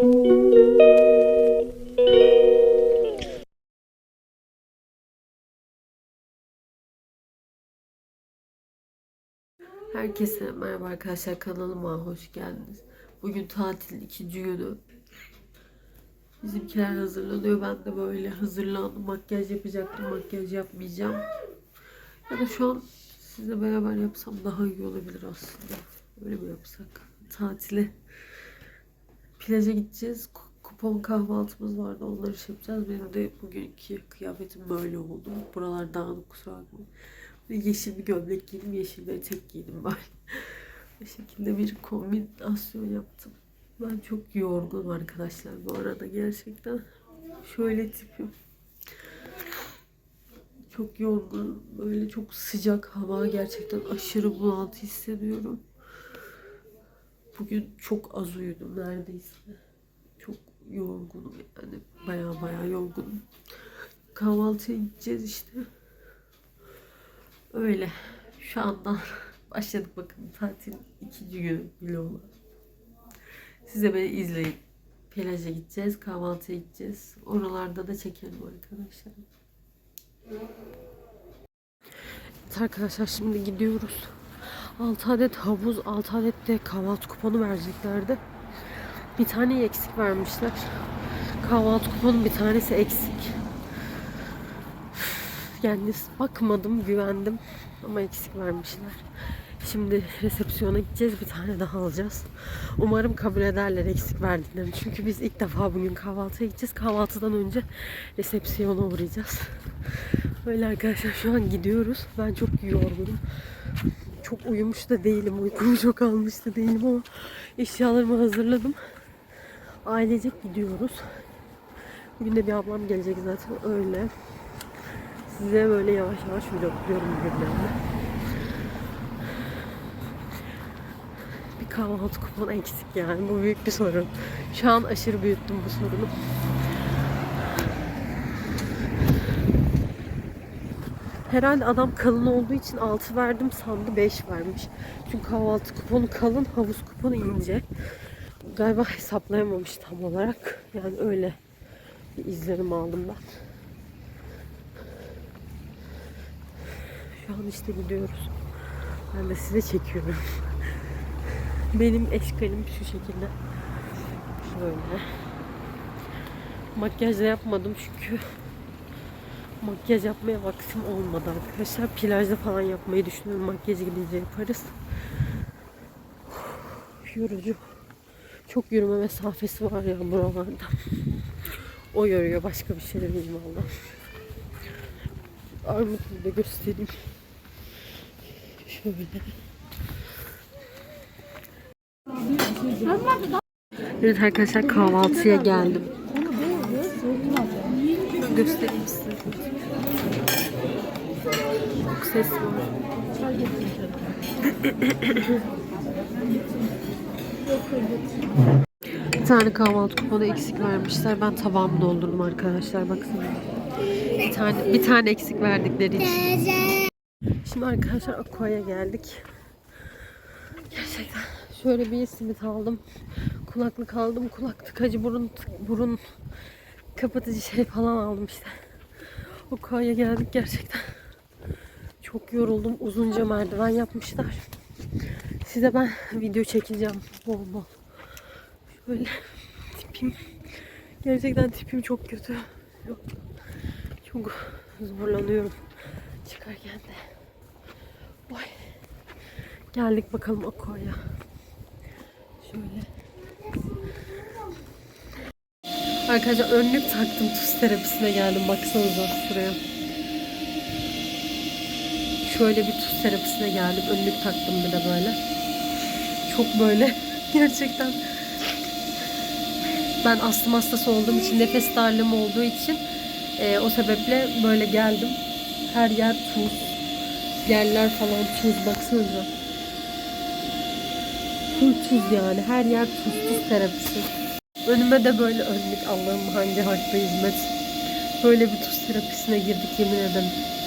Herkese merhaba arkadaşlar kanalıma hoş geldiniz. Bugün tatil ikinci günü. Bizimkiler hazırlanıyor. Ben de böyle hazırlandım. Makyaj yapacaktım. Makyaj yapmayacağım. Ya da şu an sizle beraber yapsam daha iyi olabilir aslında. Öyle mi yapsak? Tatile. Plaja gideceğiz. Ku- Kupon kahvaltımız vardı. Onları şey yapacağız. Benim de bugünkü kıyafetim böyle oldu. Buralar dağınık kusura bakmayın. Yeşil bir gömlek giydim. Yeşil bir etek giydim böyle. Bu şekilde bir kombinasyon yaptım. Ben çok yorgunum arkadaşlar bu arada gerçekten. Şöyle tipim. Çok yorgunum. Böyle çok sıcak hava. Gerçekten aşırı bunaltı hissediyorum. Bugün çok az uyudum neredeyse. Çok yorgunum yani. Baya baya yorgunum. Kahvaltıya gideceğiz işte. Öyle. Şu anda başladık bakın tatil ikinci günü vloguma. Siz de beni izleyin. Plaja gideceğiz, kahvaltıya gideceğiz. Oralarda da çekelim arkadaşlar. Evet arkadaşlar şimdi gidiyoruz. 6 adet havuz, 6 adet de kahvaltı kuponu vereceklerdi. Bir tane eksik vermişler. Kahvaltı kuponu bir tanesi eksik. Yani bakmadım, güvendim ama eksik vermişler. Şimdi resepsiyona gideceğiz, bir tane daha alacağız. Umarım kabul ederler eksik verdiklerini. Çünkü biz ilk defa bugün kahvaltıya gideceğiz. Kahvaltıdan önce resepsiyona uğrayacağız. Öyle arkadaşlar şu an gidiyoruz. Ben çok yorgunum. Çok uyumuş da değilim. Uykumu çok almış da değilim ama eşyalarımı hazırladım. Ailecek gidiyoruz. Bugün de bir ablam gelecek zaten öyle. Size böyle yavaş yavaş vlogluyorum bugünlerde. Bir kahvaltı kuponu eksik yani. Bu büyük bir sorun. Şu an aşırı büyüttüm bu sorunu. Herhalde adam kalın olduğu için 6 verdim sandı 5 vermiş. Çünkü kahvaltı kuponu kalın, havuz kuponu ince. Galiba hesaplayamamış tam olarak. Yani öyle bir izlenim aldım ben. Şu an işte gidiyoruz. Ben de size çekiyorum. Benim eşkalim şu şekilde. Şöyle. Makyaj da yapmadım çünkü makyaj yapmaya vaktim olmadı arkadaşlar. Plajda falan yapmayı düşünüyorum. Makyajı gidince yaparız. Yorucu. Çok yürüme mesafesi var ya buralarda. O yoruyor. Başka bir şey de değil valla. Armut'u da göstereyim. Şöyle. Evet arkadaşlar kahvaltıya geldim. Göstereyim size. Çok ses var. Bir tane kahvaltı kuponu eksik vermişler. Ben tabağımı doldurdum arkadaşlar. Baksana. Bir tane bir tane eksik verdikleri için. Şimdi arkadaşlar Aqua'ya geldik. Gerçekten şöyle bir simit aldım. Kulaklık aldım. Kulak tıkacı burun burun kapatıcı şey falan aldım işte. Aqua'ya geldik gerçekten. Çok yoruldum. Uzunca merdiven yapmışlar. Size ben video çekeceğim bol bol. Şöyle tipim. Gerçekten tipim çok kötü. Çok zorlanıyorum çıkarken de. Oy. Geldik bakalım Aqua'ya. Şöyle. Arkadaşlar önlük taktım tuz terapisine geldim. Baksanıza şuraya. Şöyle bir tuz terapisine geldim. Önlük taktım bir de böyle. Çok böyle gerçekten ben astım hastası olduğum için nefes darlığım olduğu için e, o sebeple böyle geldim. Her yer tuz. Yerler falan tuz baksanıza. Full tuz yani. Her yer tuz tuz terapisi. Önüme de böyle önlük. Allah'ım hangi hakta hizmet. Böyle bir tuz terapisine girdik yemin ederim.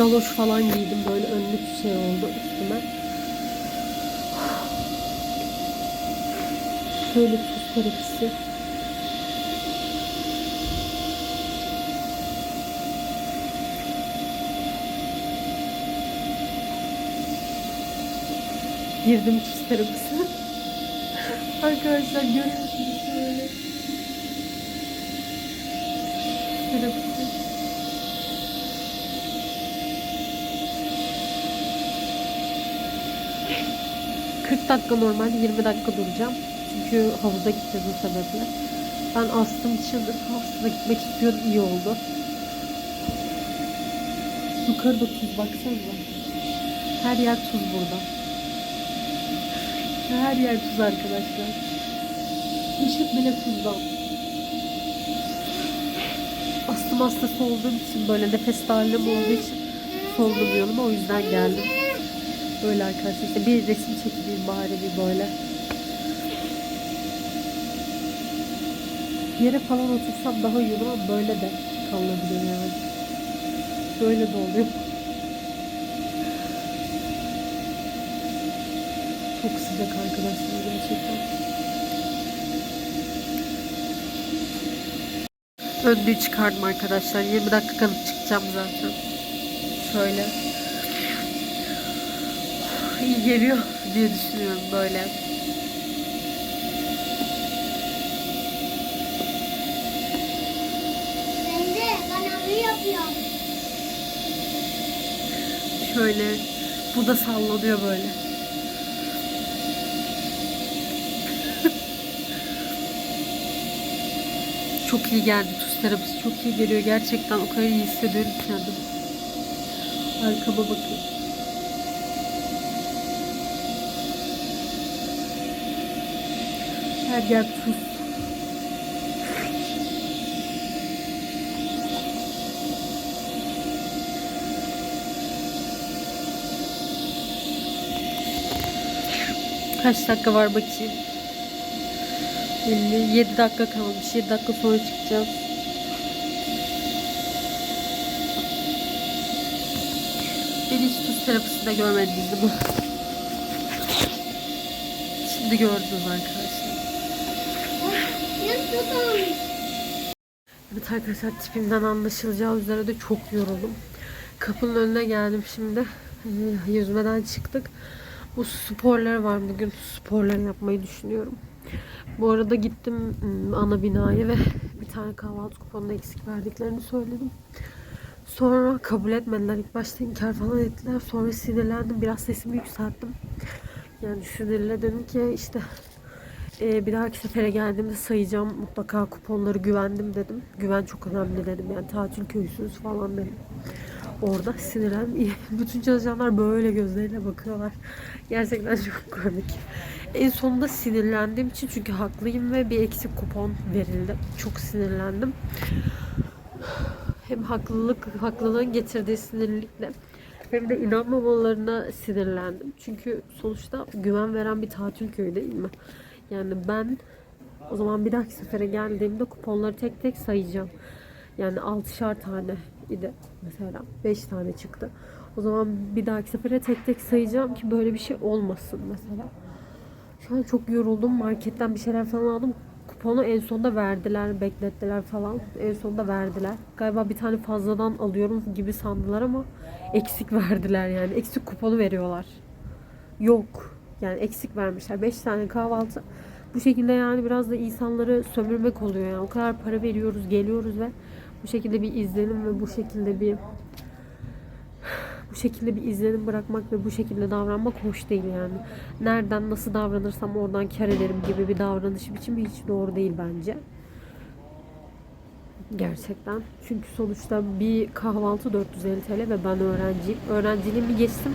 Galoş falan giydim böyle önlük şey oldu üstüme. Şöyle tuz terapisi. Girdim tuz. Arkadaşlar görüyorsunuz şöyle. Terapisi. ...40 dakika normal 20 dakika duracağım. Çünkü havuza gideceğiz o sebeple. Ben astım için havuza gitmek istiyorum. iyi oldu. Yukarıda tuz baksanıza. Her yer tuz burada. Her yer tuz arkadaşlar. Işık bile tuzdan. Astım hastası olduğum için böyle nefes darlığım olduğu için solunmuyorum. O yüzden geldim. Böyle arkadaşlar işte bir resim çekeyim bari bir böyle. Yere falan otursam daha iyi ama böyle de kalınabiliyor yani. Böyle de oluyor. Çok sıcak arkadaşlar gerçekten. Önlüğü çıkardım arkadaşlar. 20 dakika kalıp çıkacağım zaten. Şöyle. İyi geliyor diye düşünüyorum böyle. Ben de kanalını yapıyorum. Şöyle. Bu da sallanıyor böyle. çok iyi geldi tuz terapisi. Çok iyi geliyor. Gerçekten o kadar iyi hissediyorum kendimi. Arkama bakın. Her yer tuz. Kaç dakika var bakayım. 57 dakika kalmış. 7 dakika sonra çıkacağız. Beni hiç tuz terapisinde mi? Şimdi gördünüz arkadaşlar. Evet arkadaşlar tipimden anlaşılacağı üzere de çok yoruldum. Kapının önüne geldim şimdi. Ee, Yüzmeden çıktık. Bu sporlar var bugün. Sporlar yapmayı düşünüyorum. Bu arada gittim ım, ana binaya ve bir tane kahvaltı kuponuna eksik verdiklerini söyledim. Sonra kabul etmediler. İlk başta inkar falan ettiler. Sonra sinirlendim. Biraz sesimi yükselttim. Yani sinirle dedim ki işte e, bir dahaki sefere geldiğimde sayacağım. Mutlaka kuponları güvendim dedim. Güven çok önemli dedim. Yani tatil köyüsünüz falan dedim. Orada sinirlendim. Bütün çalışanlar böyle gözleriyle bakıyorlar. Gerçekten çok komik. En sonunda sinirlendiğim için çünkü haklıyım ve bir eksik kupon verildi. Çok sinirlendim. Hem haklılık, haklılığın getirdiği sinirlikle hem de inanmamalarına sinirlendim. Çünkü sonuçta güven veren bir tatil köyü değil mi? Yani ben o zaman bir dahaki sefere geldiğimde kuponları tek tek sayacağım. Yani 6'şar tane idi mesela. 5 tane çıktı. O zaman bir dahaki sefere tek tek sayacağım ki böyle bir şey olmasın mesela. Şu an çok yoruldum. Marketten bir şeyler falan aldım. Kuponu en sonunda verdiler, beklettiler falan. En sonunda verdiler. Galiba bir tane fazladan alıyorum gibi sandılar ama eksik verdiler yani. Eksik kuponu veriyorlar. Yok. Yani eksik vermişler. 5 tane kahvaltı. Bu şekilde yani biraz da insanları sömürmek oluyor yani. O kadar para veriyoruz, geliyoruz ve bu şekilde bir izlenim ve bu şekilde bir bu şekilde bir izlenim bırakmak ve bu şekilde davranmak hoş değil yani. Nereden nasıl davranırsam oradan kar ederim gibi bir davranış biçimi hiç doğru değil bence. Gerçekten. Çünkü sonuçta bir kahvaltı 450 TL ve ben öğrenciyim. Öğrenciliğimi geçtim.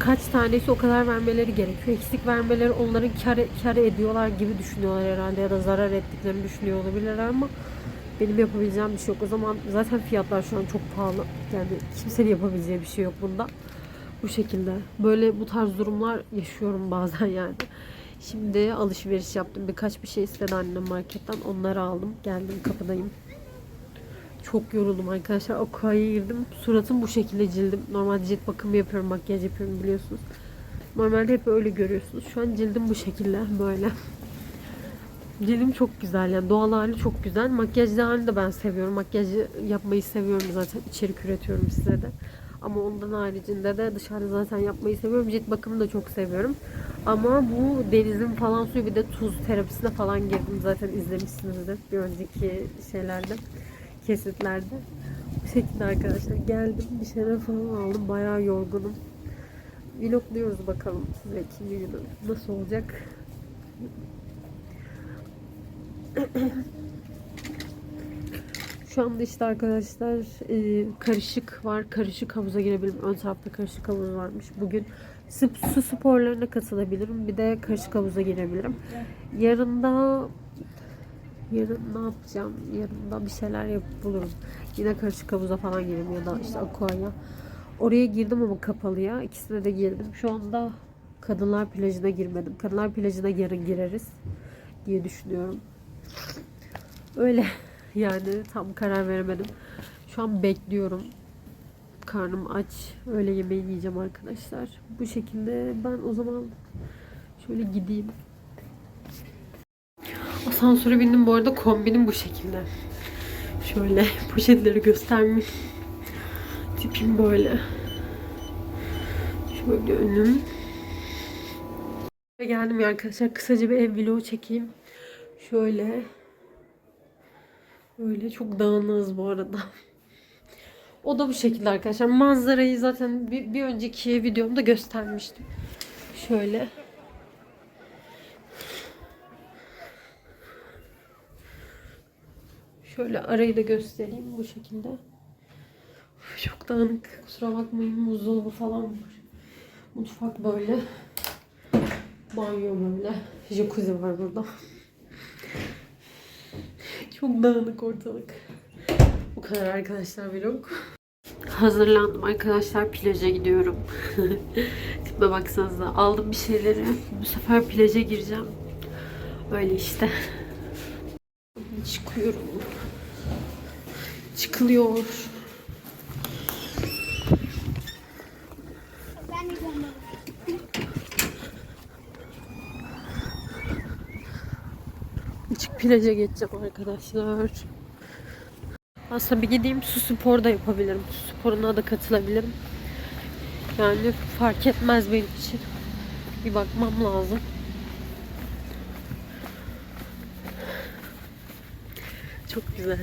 Kaç tanesi o kadar vermeleri gerekiyor. Eksik vermeleri onların kar, kar ediyorlar gibi düşünüyorlar herhalde ya da zarar ettiklerini düşünüyor olabilirler ama benim yapabileceğim bir şey yok. O zaman zaten fiyatlar şu an çok pahalı. Yani kimsenin yapabileceği bir şey yok bunda. Bu şekilde. Böyle bu tarz durumlar yaşıyorum bazen yani. Şimdi alışveriş yaptım. Birkaç bir şey istedi annem marketten. Onları aldım. Geldim kapıdayım. Çok yoruldum arkadaşlar. Aqua'ya girdim. Suratım bu şekilde cildim. Normalde cilt bakımı yapıyorum, makyaj yapıyorum biliyorsunuz. Normalde hep öyle görüyorsunuz. Şu an cildim bu şekilde böyle. Cildim çok güzel yani doğal hali çok güzel. Makyajlı halini de ben seviyorum. Makyaj yapmayı seviyorum zaten. içerik üretiyorum size de. Ama ondan haricinde de dışarıda zaten yapmayı seviyorum. Cilt bakımını da çok seviyorum. Ama bu denizin falan suyu bir de tuz terapisine falan girdim. Zaten izlemişsinizdir bir önceki şeylerde, kesitlerde. Bu şekilde arkadaşlar geldim. Bir şeyler falan aldım. Bayağı yorgunum. Vlogluyoruz bakalım size ikinci günü. Nasıl olacak? Şu anda işte arkadaşlar e, karışık var. Karışık havuza girebilirim. Ön tarafta karışık havuz varmış. Bugün su, sporlarına katılabilirim. Bir de karışık havuza girebilirim. Yarın da yarın ne yapacağım? Yarın da bir şeyler yapıp bulurum. Yine karışık havuza falan girerim ya da işte aqua'ya. Oraya girdim ama kapalıya. İkisine de girdim. Şu anda kadınlar plajına girmedim. Kadınlar plajına yarın gireriz diye düşünüyorum. Öyle yani tam karar veremedim. Şu an bekliyorum. Karnım aç. Öyle yemeği yiyeceğim arkadaşlar. Bu şekilde ben o zaman şöyle gideyim. Asansöre bindim bu arada kombinim bu şekilde. Şöyle poşetleri göstermiş. Tipim böyle. Şöyle önüm. Geldim arkadaşlar. Kısaca bir ev vlogu çekeyim. Şöyle. Öyle çok dağınığız bu arada. O da bu şekilde arkadaşlar. Manzarayı zaten bir, bir önceki videomda göstermiştim. Şöyle. Şöyle arayı da göstereyim bu şekilde. Çok dağınık. Kusura bakmayın. Buzdolabı falan var. Mutfak böyle. Banyo böyle. Jacuzzi var burada. Çok dağınık ortalık. Bu kadar arkadaşlar vlog. Hazırlandım arkadaşlar plaja gidiyorum. Tipe baksanıza aldım bir şeyleri. Bu sefer plaja gireceğim. Öyle işte. Çıkıyorum. Çıkılıyor. Açık plaja geçeceğim arkadaşlar. Aslında bir gideyim su spor da yapabilirim. Su sporuna da katılabilirim. Yani fark etmez benim için. Bir bakmam lazım. Çok güzel.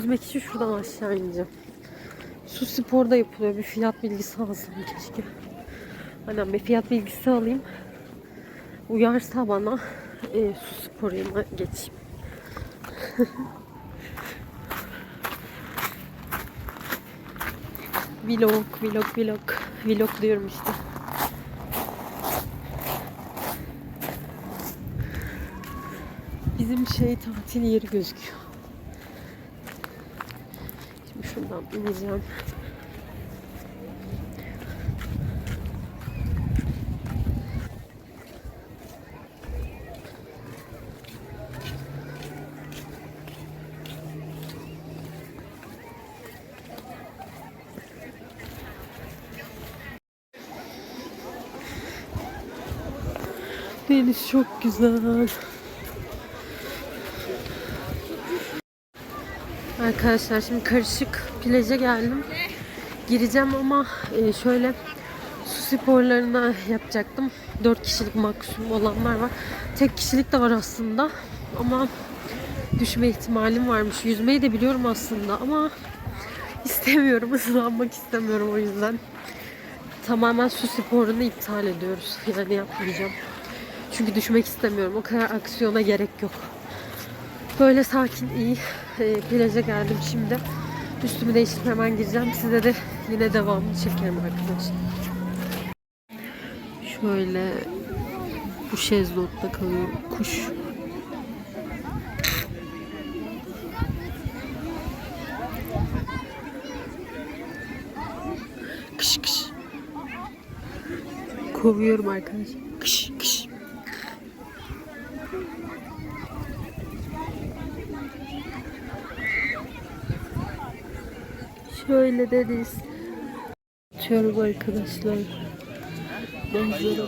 Yüzmek için şuradan aşağı ineceğim. Su spor da yapılıyor. Bir fiyat bilgisi alsam keşke. Aynen bir fiyat bilgisi alayım. Uyarsa bana e, su sporuna geçeyim. vlog, vlog, vlog. Vlog diyorum işte. Bizim şey tatil yeri gözüküyor. Şuradan ineceğim. Deniz çok güzel. Arkadaşlar şimdi karışık plaja geldim. Gireceğim ama e, şöyle su sporlarına yapacaktım. 4 kişilik maksimum olanlar var. Tek kişilik de var aslında. Ama düşme ihtimalim varmış. Yüzmeyi de biliyorum aslında ama istemiyorum. ıslanmak istemiyorum o yüzden. Tamamen su sporunu iptal ediyoruz. Yani yapmayacağım. Çünkü düşmek istemiyorum. O kadar aksiyona gerek yok. Böyle sakin iyi e, plaja geldim şimdi. Üstümü değiştirip hemen gireceğim. Size de yine devamını çekerim arkadaşlar. Şöyle bu şezlongda kalıyorum. Kuş. Kış kış. Kovuyorum arkadaşlar. Kış kış. Böyle deniz. Açıyorum arkadaşlar. Manzara.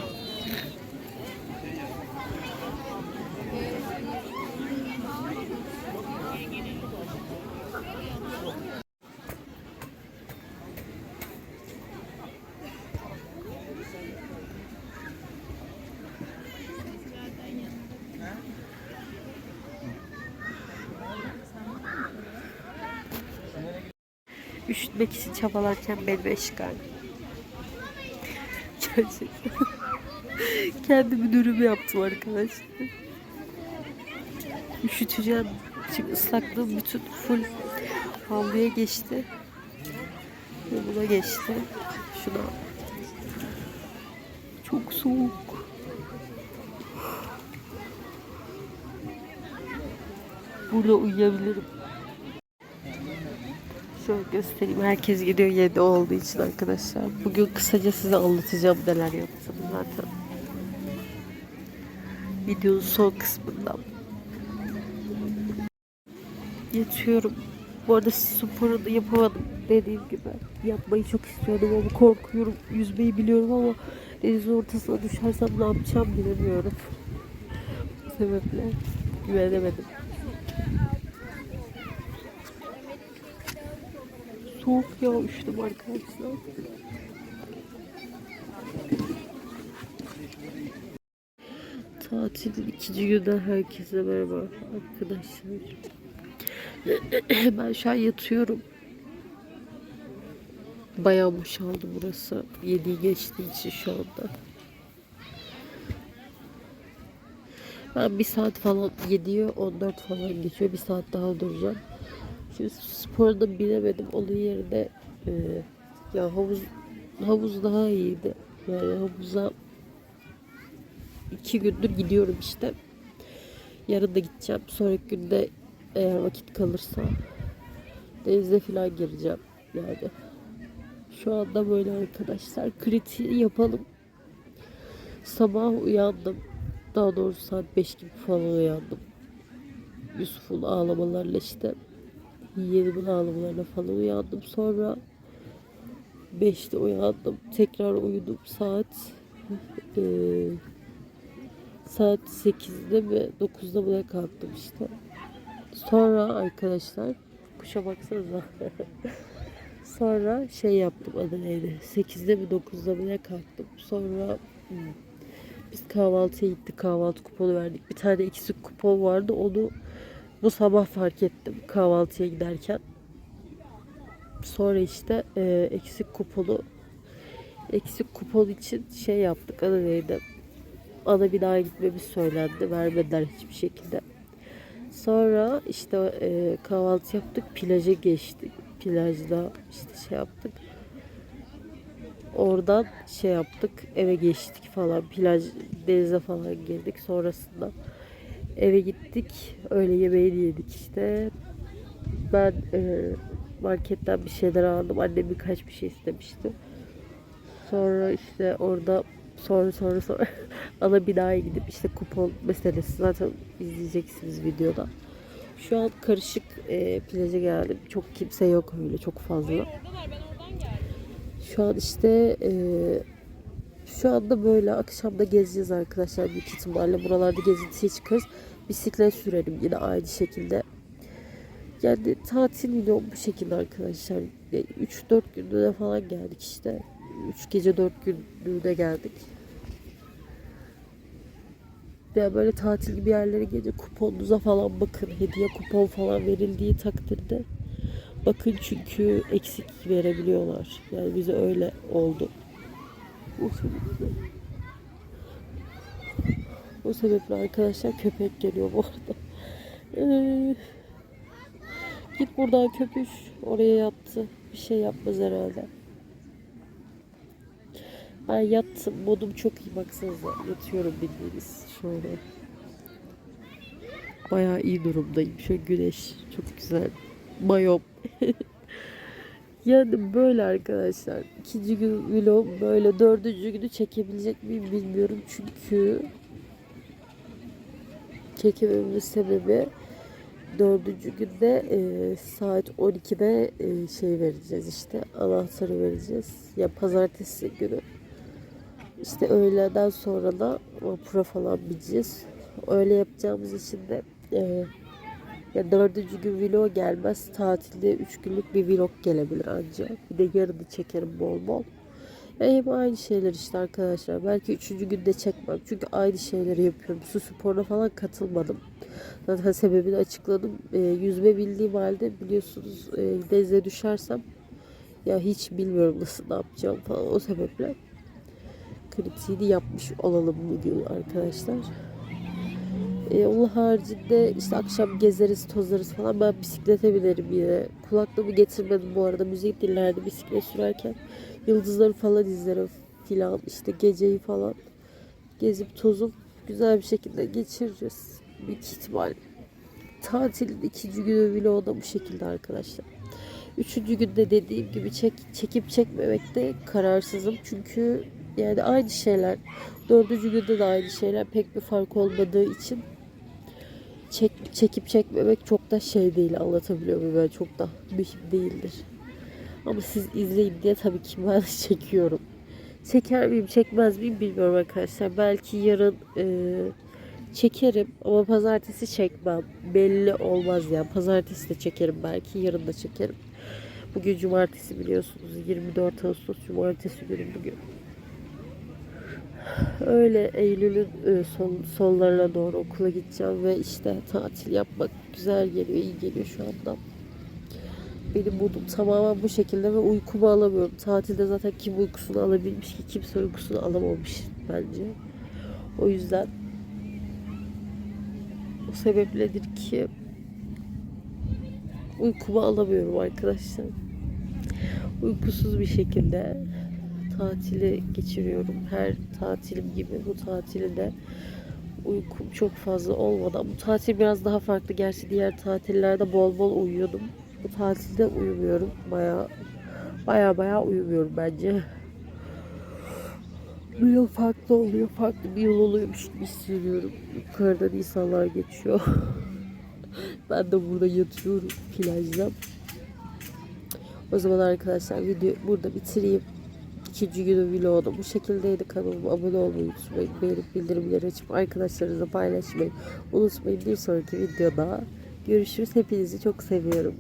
Üşütmek için çabalarken benim eşgal. Gerçekten. Kendimi dürüm yaptım arkadaşlar. Üşüteceğim. Şimdi ıslaklığım bütün full havluya geçti. Ve buna geçti. Şuna. Çok soğuk. Burada uyuyabilirim. Şöyle göstereyim. Herkes gidiyor 7 olduğu için arkadaşlar. Bugün kısaca size anlatacağım neler yaptım zaten. Videonun son kısmından. Yatıyorum. Bu arada sporu da yapamadım dediğim gibi. Yapmayı çok istiyordum ama korkuyorum. Yüzmeyi biliyorum ama denizin ortasına düşersem ne yapacağım bilemiyorum. Bu sebeple güvenemedim. Soğuk ya üşüdüm arkadaşlar. Tatilin ikinci günden herkese merhaba arkadaşlar. ben şu an yatıyorum. Bayağı boşaldı burası. Yedi geçtiği için şu anda. Ben bir saat falan 7'ye 14 falan geçiyor. Bir saat daha duracağım. Şimdi sporda bilemedim. Onun yerine e, ya havuz havuz daha iyiydi. Yani havuza iki gündür gidiyorum işte. Yarın da gideceğim. Sonraki günde eğer vakit kalırsa denize falan gireceğim. Yani şu anda böyle arkadaşlar. Kritiği yapalım. Sabah uyandım. Daha doğrusu saat 5 gibi falan uyandım. Yusuf'un ağlamalarla işte yeğenimin ağlamalarına falan uyandım. Sonra 5'te uyandım. Tekrar uyudum. Saat e, saat 8'de mi 9'da mı kalktım işte. Sonra arkadaşlar kuşa baksanıza. Sonra şey yaptım adı neydi? 8'de mi 9'da mı kalktım. Sonra hmm, biz kahvaltıya gittik. Kahvaltı kuponu verdik. Bir tane eksik kupon vardı. Onu bu sabah fark ettim kahvaltıya giderken. Sonra işte e, eksik kuponu eksik kupon için şey yaptık. Adı neydi? Ana binaya gitmemiz söylendi. Vermediler hiçbir şekilde. Sonra işte e, kahvaltı yaptık. Plaja geçtik. Plajda işte şey yaptık. Oradan şey yaptık. Eve geçtik falan. Plaj denize falan girdik. Sonrasında eve gittik. Öyle yemeğini yedik işte. Ben e, marketten bir şeyler aldım. Annem birkaç bir şey istemişti. Sonra işte orada sonra sonra sonra ana binaya gidip işte kupon meselesi zaten izleyeceksiniz videoda. Şu an karışık e, plaja geldim. Çok kimse yok öyle çok fazla. Şu an işte e, şu anda böyle akşamda gezeceğiz arkadaşlar büyük ihtimalle. Buralarda gezintiye çıkarız. Bisiklet sürerim yine aynı şekilde. Yani tatil video bu şekilde arkadaşlar. 3-4 günde falan geldik işte. 3 gece 4 günlüğüne geldik. Ya böyle tatil gibi yerlere gelince kuponunuza falan bakın. Hediye kupon falan verildiği takdirde. Bakın çünkü eksik verebiliyorlar. Yani bize öyle oldu. O sebeple. O sebeple arkadaşlar köpek geliyor bu arada. Ee, git buradan köpüş. Oraya yattı. Bir şey yapmaz herhalde. Ben yattım. Modum çok iyi baksanıza. Yatıyorum bildiğiniz. Şöyle. Bayağı iyi durumdayım. Şöyle güneş. Çok güzel. Mayom. yani böyle arkadaşlar. İkinci gün vlog böyle. Dördüncü günü çekebilecek miyim bilmiyorum. Çünkü çekememin sebebi dördüncü günde e, saat 12'de e, şey vereceğiz işte anahtarı vereceğiz. Ya pazartesi günü. İşte öğleden sonra da vapura falan bineceğiz. Öyle yapacağımız için de e, ya dördüncü gün vlog gelmez. Tatilde üç günlük bir vlog gelebilir ancak. Bir de yarını çekerim bol bol. Ya hep aynı şeyler işte arkadaşlar. Belki üçüncü günde çekmem. Çünkü aynı şeyleri yapıyorum. Su sporuna falan katılmadım. Zaten sebebini açıkladım. E, yüzme bildiğim halde biliyorsunuz e, denize düşersem ya hiç bilmiyorum nasıl ne yapacağım falan. O sebeple kritiğini yapmış olalım bugün arkadaşlar. E, onun haricinde işte akşam gezeriz, tozarız falan. Ben bisiklete binerim yine. Kulaklığımı getirmedim bu arada. Müzik dinlerdim bisiklet sürerken. Yıldızları falan izlerim filan. işte geceyi falan gezip tozup güzel bir şekilde geçireceğiz. Büyük ihtimal. Tatilin ikinci günü o da bu şekilde arkadaşlar. Üçüncü günde dediğim gibi çek, çekip çekmemekte kararsızım. Çünkü yani aynı şeyler. Dördüncü günde de aynı şeyler. Pek bir fark olmadığı için çek, çekip çekmemek çok da şey değil. Anlatabiliyor muyum? Ben çok da mühim değildir. Ama siz izleyin diye tabii ki ben çekiyorum. Çeker miyim çekmez miyim bilmiyorum arkadaşlar. Belki yarın e, çekerim ama pazartesi çekmem. Belli olmaz yani. Pazartesi de çekerim belki yarın da çekerim. Bugün cumartesi biliyorsunuz. 24 Ağustos cumartesi günü bugün. Öyle Eylül'ün e, son, sonlarına doğru okula gideceğim ve işte tatil yapmak güzel geliyor, iyi geliyor şu anda. Benim modum tamamen bu şekilde ve uykumu alamıyorum. Tatilde zaten kim uykusunu alabilmiş ki kimse uykusunu alamamış bence. O yüzden o sebepledir ki uykumu alamıyorum arkadaşlar. Uykusuz bir şekilde tatili geçiriyorum. Her tatilim gibi bu tatili de uykum çok fazla olmadan. Bu tatil biraz daha farklı. Gerçi diğer tatillerde bol bol uyuyordum. Bu tatilde uyumuyorum. Baya baya baya uyumuyorum bence. Bu yıl farklı oluyor. Farklı bir yıl oluyormuş gibi hissediyorum. Yukarıdan insanlar geçiyor. ben de burada yatıyorum plajda. O zaman arkadaşlar video burada bitireyim. İkinci günün vlogu bu şekildeydi. Kanalıma abone olmayı unutmayın. Beğenip bildirimleri açıp arkadaşlarınızla paylaşmayı unutmayın. Bir sonraki videoda görüşürüz. Hepinizi çok seviyorum.